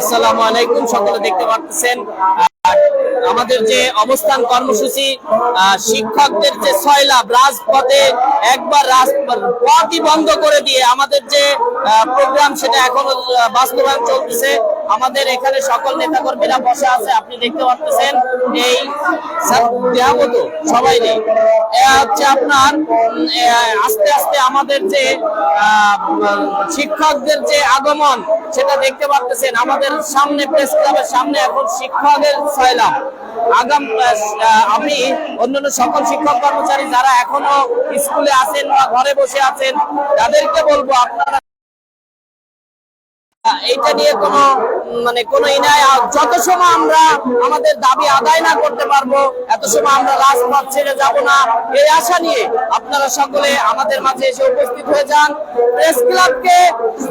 আসসালামু আলাইকুম, সকলে দেখতে পাচ্ছেন। আমাদের যে অবস্থান কর্মসূচি শিক্ষকদের যে সয়লাভ রাজপথে একবার রাজপথই বন্ধ করে দিয়ে আমাদের যে প্রোগ্রাম, সেটা এখনও বাস্তবায়ন চলতেছে। আমাদের এখানে সকল নেতাকর্মীরা বসে আছে, আপনি দেখতে পাচ্ছেন এই দেহাবত সবাই নেই। হচ্ছে আপনার আস্তে আস্তে আমাদের যে শিক্ষকদের যে আগমন, সেটা দেখতে পাচ্ছেন। আমাদের সামনে প্রেস ক্লাবের সামনে এখন শিক্ষকদের সয়লাম আগাম আমি অন্যান্য সকল শিক্ষক কর্মচারী যারা এখনও স্কুলে আছেন বা ঘরে বসে আছেন, তাদেরকে বলব আপনারা এইটা নিয়ে কোনো মানে কোনো যত সময় আমরা আমাদের দাবি আদায় না করতে পারব, এত সময় আমরা রাজপথ ছেড়ে যাব না। এই আশা নিয়ে আপনারা সকলে আমাদের মাঝে এসে উপস্থিত হয়ে যান। প্রেস ক্লাবকে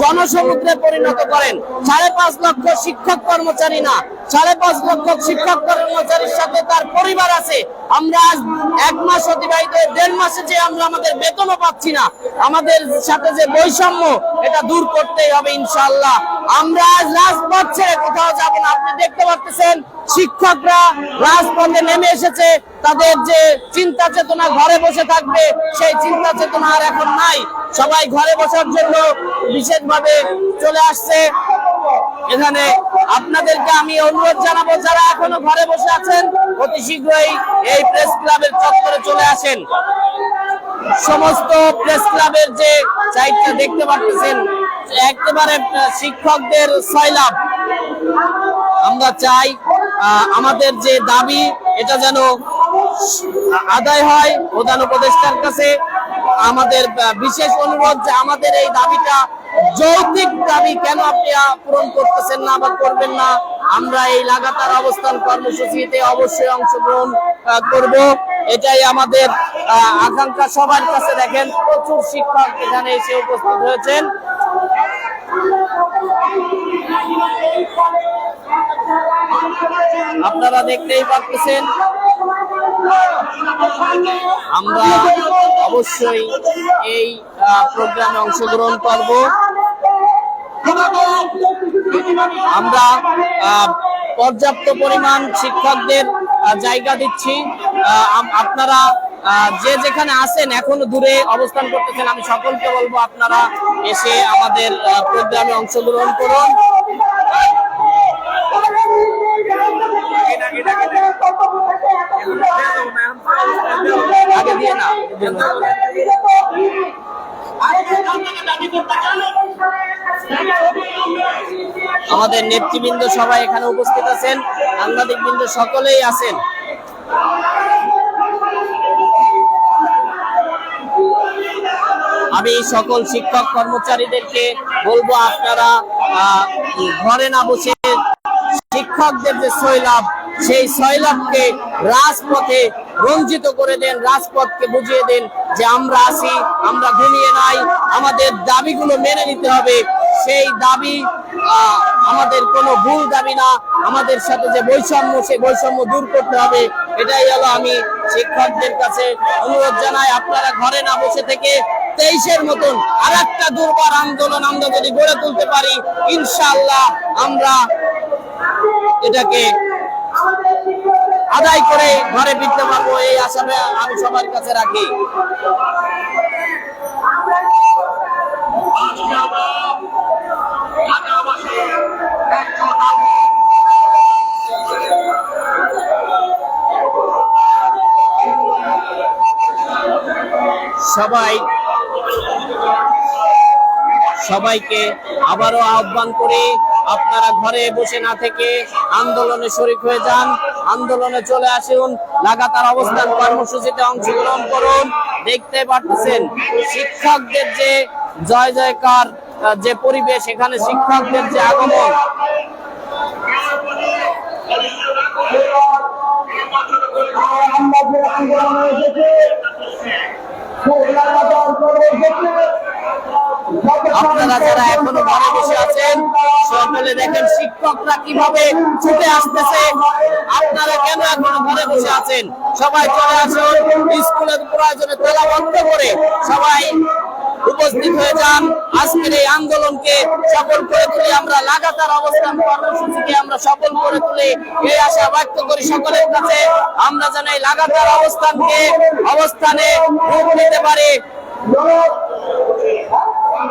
জনসমুদ্রে পরিণত করেন। সাড়ে পাঁচ লক্ষ শিক্ষক কর্মচারী না সাড়ে পাঁচ লক্ষ শিক্ষক কর্মচারীর সাথে তার পরিবার আছে। আমরা আজ এক মাস অতিবাহিত, দেড় মাসে যে আমরা আমাদের বেতনও পাচ্ছি না, আমাদের সাথে যে বৈষম্য, এটা দূর করতেই হবে ইনশাল্লাহ আমরা আজ রাজপথ ছেড়ে কোথাও যাব না। আপনি দেখতে পাচ্ছেন, শিক্ষকরা রাজপথে নেমে এসেছে। তাদের যে চিন্তা চেতনা ঘরে বসে থাকবে, সেই চিন্তা চেতনা আর এখন নাই। সবাই ঘরে বসার জন্য বিশেষভাবে চলে আসছে। এখানে আপনাদেরকে আমি অনুরোধ জানাব, যারা এখনও ঘরে বসে আছেন, অতি শীঘ্রই এই প্রেস ক্লাবের চত্বরে চলে আসেন। সমস্ত প্রেস ক্লাবের যে সাইটটা দেখতে পাচ্ছেন একেবারে শিক্ষকদের সয়লাভ আমরা চাই আমাদের যে দাবি, এটা যেন আদায় হয় প্রধান উপদেষ্টার কাছে। আমাদের বিশেষ অনুরোধ যে আমাদের এই দাবিটা যৌক্তিক দাবি কেন আপনি পূরণ করতেছেন না বা করবেন না? আমরা এই লাগাতার অবস্থান কর্মসূচিতে অবশ্যই অংশগ্রহণ করব। এটাই আমাদের আকাঙ্ক্ষা সবার কাছে দেখেন, প্রচুর শিক্ষক এখানে এসে উপস্থিত হয়েছেন। আপনারা দেখতেই পাচ্ছেন আমরা অবশ্যই এই প্রোগ্রামে অংশগ্রহণ করব। আমরা পর্যাপ্ত পরিমাণ শিক্ষকদের জায়গা দিচ্ছি। আপনারা যে যেখানে আছেন, এখনও দূরে অবস্থান করতেছেন, আমি সকলকে বলব আপনারা এসে আমাদের প্রোগ্রামে অংশগ্রহণ করুন। আমাদের নেতৃবৃন্দ সবাই এখানে উপস্থিত আছেন সাংবাদিক বৃন্দ সকলেই আছেন। আমি সকল শিক্ষক কর্মচারীদেরকে বলব আপনারা ঘরে না বসে শিক্ষকদের যে সৈলাভ সেই সৈলাভকে রাজপথে রঞ্জিত করে দেন, রাজপথকে বুঝিয়ে দেন যে আমরা আছি, আমরা ঘুমিয়ে নাই, আমাদের দাবিগুলো মেনে নিতে হবে। সেই দাবি আমাদের কোনো ভুল দাবি না, আমাদের সাথে যে বৈষম্য, সেই বৈষম্য দূর করতে হবে। এটাই হলো আমি শিক্ষকদের কাছে অনুরোধ জানাই, আপনারা ঘরে না বসে থেকে তেইশের মতন আর একটা দুর্বার আন্দোলন আমরা যদি গড়ে তুলতে পারি ইনশাল্লাহ আমরা এটাকে আদায় করে ঘরে ফিরতে পারব, এই আশা আমি সবার কাছে রাখি। সবাই, সবাইকে আবারও আহ্বান করি আপনারা ঘরে বসে না থেকে আন্দোলনে শরিক হয়ে যান। আন্দোলনে চলে আসুন। লাগাতার অবস্থান কর্মসূচিতে অংশগ্রহণ করুন। দেখতে পাচ্ছেন, শিক্ষকদের যে জয় জয়কার যে পরিবেশ, এখানে শিক্ষকদের যে আগমন। আপনারা যারা এখনও ঘরে বসে আছেন, সকলে দেখেন শিক্ষকরা কীভাবে ছুটে আসতেছে। আপনারা কেন এখনও ঘরে বসে আছেন? সবাই চলে আসুন, স্কুলের প্রয়োজনে তালা বন্ধ করে সবাই উপস্থিত হয়ে যান। আজকের এই আন্দোলনকে সফল করে তুলি আমরা লাগাতার অবস্থান কর্মসূচিকে আমরা সফল করে তুলি এই আশা ব্যক্ত করি সকলের কাছে। আমরা যেন এই লাগাতার অবস্থানকে অবস্থানে রূপ দিতে পারি।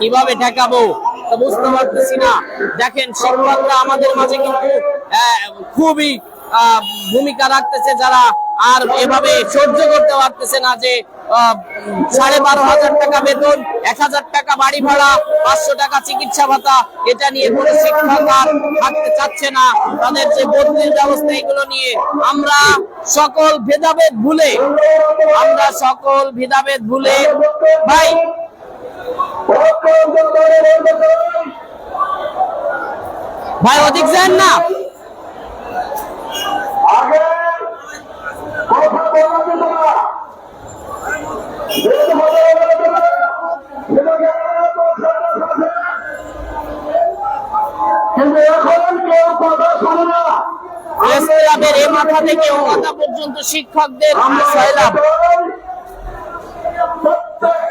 কীভাবে ঠেকাবো বুঝতে পারতেছি না। দেখেন, শিক্ষকরা আমাদের মাঝে কিন্তু খুবই ভূমিকা রাখতেছে যারা আর এভাবে সহ্য করতে পারতেছে না যে সাড়ে বারো হাজার টাকা বেতন, এক হাজার টাকা বাড়ি ভাড়া, পাঁচশো টাকা চিকিৎসা ভাতা, এটা নিয়ে কোনো শিক্ষক আর থাকতে চাচ্ছে না। তাদের যে বদলির ব্যবস্থা এগুলো নিয়ে আমরা সকল ভেদাভেদ ভুলে, আমরা সকল ভেদাভেদ ভুলে, ভাই ভাই অধিক যান না আগে কথা বলা যেত না যেতে হবে বলা যেত না। সেটাকে কথা বলা যেত না। কিন্তু এখন কেউ কথা শোনে না প্রেস ক্লাবের এ মাথা থেকে ও মাথা পর্যন্ত শিক্ষকদের আমরা সয়লাভ